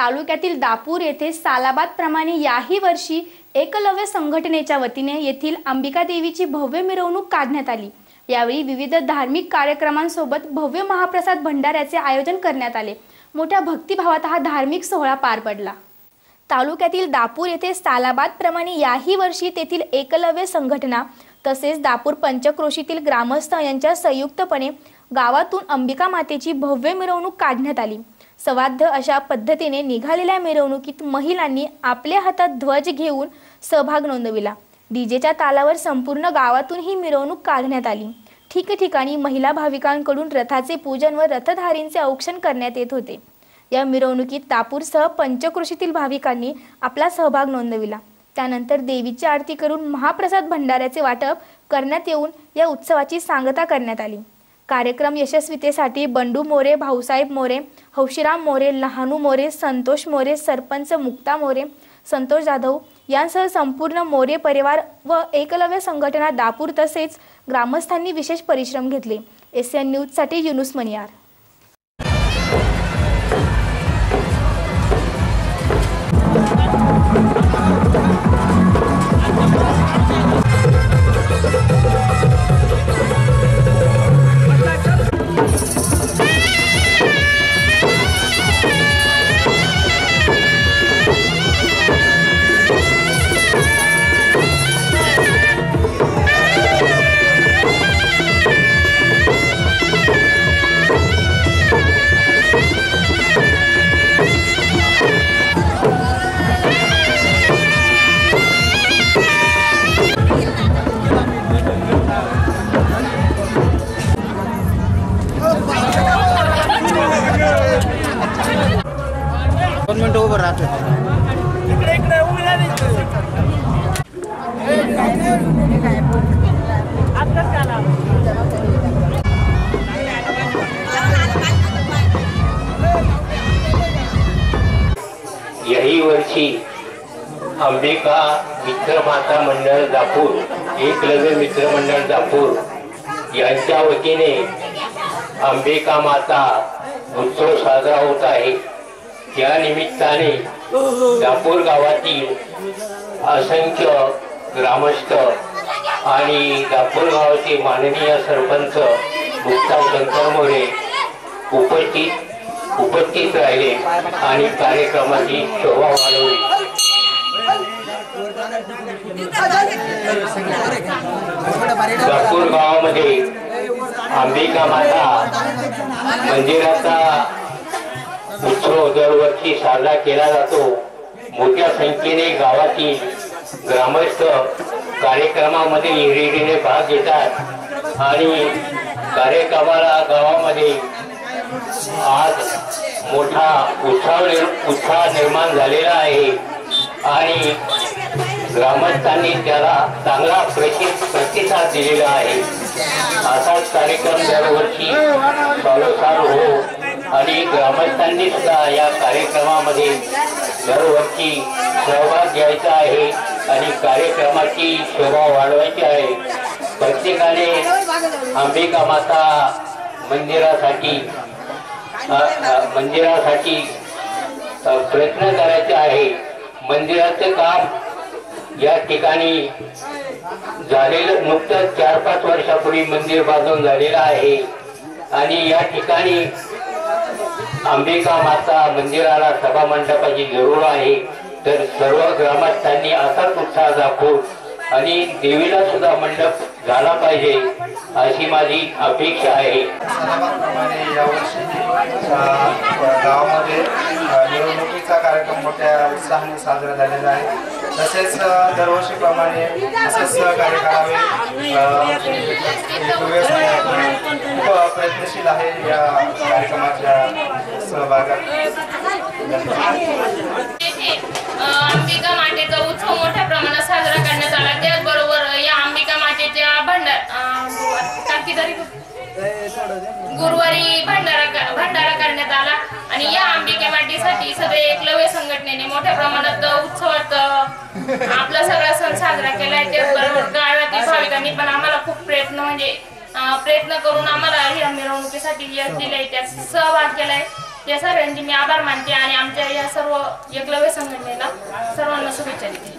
तालुक्यातील दापूर येथे सालाबाद प्रमाणे याही वर्षी एकलव्य संघटनेच्या वतीने येथील अंबिका देवीची भव्य मिरवणूक काढण्यात आली. यावेळी विविध धार्मिक कार्यक्रमांसोबत भव्य महाप्रसाद भंडाऱ्याचे आयोजन करण्यात आले. मोठ्या भक्तिभावात हा धार्मिक सोहळा पार पडला. तालुक्यातील दापूर येथे सालाबाद प्रमाणे याही वर्षी तेथील एकलव्य संघटना तसेच दापूर पंचक्रोशीतील ग्रामस्थ यांच्या संयुक्तपणे गावातून अंबिका मातेची भव्य मिरवणूक काढण्यात आली. सवाद्य अशा पद्धतीने निघालेल्या मिरवणुकीत महिलांनी आपल्या हातात ध्वज घेऊन सहभाग नोंदविला. डीजेच्या तालावर संपूर्ण गावातून ही मिरवणूक काढण्यात आली. ठिकठिकाणी महिला भाविकांकडून रथाचे पूजन व रथधारींचे औक्षण करण्यात येत होते. या मिरवणुकीत तापूरसह पंचकृषीतील भाविकांनी आपला सहभाग नोंदविला. त्यानंतर देवीची आरती करून महाप्रसाद भंडाऱ्याचे वाटप करण्यात येऊन या उत्सवाची सांगता करण्यात आली. कार्यक्रम यशस्वीतेसाठी बंडू मोरे भाऊसाहेब मोरे हौशीराम मोरे लहानू मोरे संतोष मोरे सरपंच मुक्ता मोरे संतोष जाधव यांसह संपूर्ण मोरे परिवार व एकलव्य संघटना दापूर तसेच ग्रामस्थांनी विशेष परिश्रम घेतले. एस एन न्यूजसाठी युनुस मनियार. दोन राहतो यही वर्षी अंबिका मित्र माता मंडळ दापूर एकलव्य मित्र मंडळ दापूर यांच्या वतीने अंबिका माता उत्सव साजरा होत आहे. या निमित्ताने दापूर गावातील असंख्य ग्रामस्थ आणि दापूर गावाचे माननीय सरपंच मुक्ता शंकर मोरे उपस्थित उपस्थित राहिले आणि कार्यक्रमाची शोभा वाढवली. दापूर गावामध्ये अंबिका माता मंदिराचा उत्सव दरवर्षी साजरा केला जातो. मोठ्या संख्येने गावातील ग्रामस्थ कार्यक्रमामध्ये हिरिरीने भाग घेतात आणि कार्यक्रमाला गावामध्ये आज मोठा उत्साह उत्साह निर्माण झालेला आहे. आणि ग्रामस्थांनी त्याला चांगला प्रतिसाद दिलेला आहे. असाच कार्यक्रम दरवर्षी चालू हो आणि ग्रामस्थांनी सुद्धा या कार्यक्रमामध्ये दरवर्षी सहभाग घ्यायचा आहे आणि कार्यक्रमाची शोभा वाढवायची आहे. प्रत्येकाने अंबिका माता मंदिरासाठी मंदिरासाठी प्रयत्न करायचे आहे. मंदिराचं काम या ठिकाणी झालेलं नुकतंच चार पाच वर्षापूर्वी मंदिर बांधून झालेलं आहे. आणि या ठिकाणी अंबिका माता मंदिराला सभा मंडपाची जरूर आहे. तर सर्व ग्रामस्थांनी असाच उत्साह दाखवून आणि देवीला सुद्धा मंडप झाला पाहिजे अशी माझी अपेक्षा आहे. यावर्षी गावामध्ये निवडणुकीचा कार्यक्रम मोठ्या उत्साहाने साजरा झालेला आहे. तसेच दरवर्षीप्रमाणे असेच सहकार्य करावे खूप प्रयत्नशील आहे या कार्यक्रमाच्या सहभागात. अंबिका मातेचा उत्सव मोठ्या प्रमाणात साजरा करण्यात आला. त्याचबरोबर या अंबिका मातेच्या भंडार गुरुवारी भंडारा भंडारा करण्यात आला. आणि या अंबिका मातेसाठी सगळे एकलव्य संघटनेने मोठ्या प्रमाणात उत्सवात आपला सगळा सण साजरा केलाय त्याचबरोबर गावातील भाविकांनी पण आम्हाला खूप प्रयत्न म्हणजे प्रयत्न करून आम्हाला या मिरवणुकीसाठी यश दिलंय. त्यात सहभाग केलाय. या सर्वांची मी आभार मानते आणि आमच्या या सर्व एकलव्य संघटनेला सर्वांना शुभेच्छा देते.